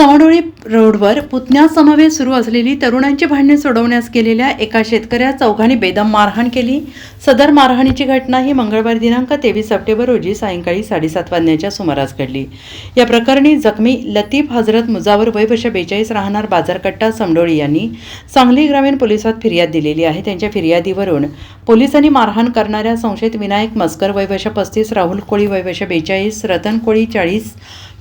सवडोळी रोडवर पुतण्यासमवेत सुरू असलेली तरुणांची भांडणे सोडवण्यास गेलेल्या एका शेतकऱ्या चौघांनी बेदम मारहाण केली. सदर मारहाणीची घटना ही मंगळवार दिनांक तेवीस सप्टेंबर रोजी सायंकाळी साडेसात वाजण्याच्या सुमारास घडली. या प्रकरणी जखमी लतीफ हजरत मुजावर वय वर्ष बेचाळीस राहणार बाजारकट्टा समडोळी यांनी सांगली ग्रामीण पोलिसात फिर्याद दिलेली आहे. त्यांच्या फिर्यादीवरून पोलिसांनी मारहाण करणाऱ्या संशयित विनायक मस्कर वय वर्ष पस्तीस राहुल कोळी वय वर्ष बेचाळीस रतन कोळी चाळीस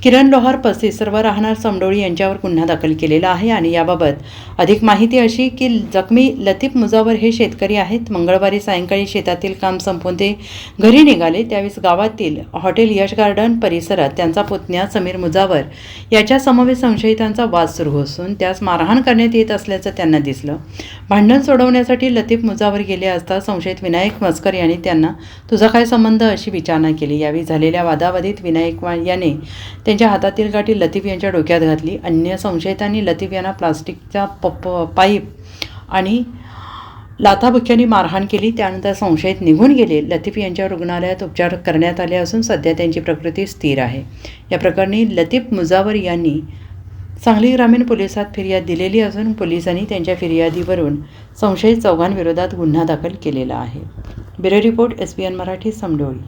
किरण लोहार पस्तीस सर्व राहणार समडोळी यांच्यावर गुन्हा दाखल केलेला आहे आणि याबाबत अधिक माहिती अशी की जखमी लतीफ मुजावर हे शेतकरी आहेत. मंगळवारी सायंकाळी शेतातील काम संपवून ते घरी निघाले. त्यावेळेस गावातील हॉटेल यश गार्डन परिसरात त्यांचा पुतण्या समीर मुजावर याच्या समवेत संशयितांचा वाद सुरू असून त्यास मारहाण करण्यात येत असल्याचं त्यांना दिसलं. भांडण सोडवण्यासाठी लतीफ मुजावर गेले असता संशयित विनायक मस्कर यांनी त्यांना तुझा काय संबंध अशी विचारणा केली. यावेळी झालेल्या वादावादीत विनायक याने त्यांच्या हातातील गाठी लतीफ यांच्या डोक्यात घातली. अन्य संशयितांनी लतीफ यांना प्लास्टिकचा पप पाईप आणि लाथाबुक्क्यांनी मारहाण केली. त्यानंतर संशयित निघून गेले. लतीफ यांच्या रुग्णालयात उपचार करण्यात आले असून सध्या त्यांची प्रकृती स्थिर आहे. या प्रकरणी लतीफ मुजावर यांनी सांगली ग्रामीण पोलिसात फिर्याद दिलेली असून पोलिसांनी त्यांच्या फिर्यादीवरून संशयित चौघांविरोधात गुन्हा दाखल केलेला आहे. Bureau report S P N Marathi Samdoli.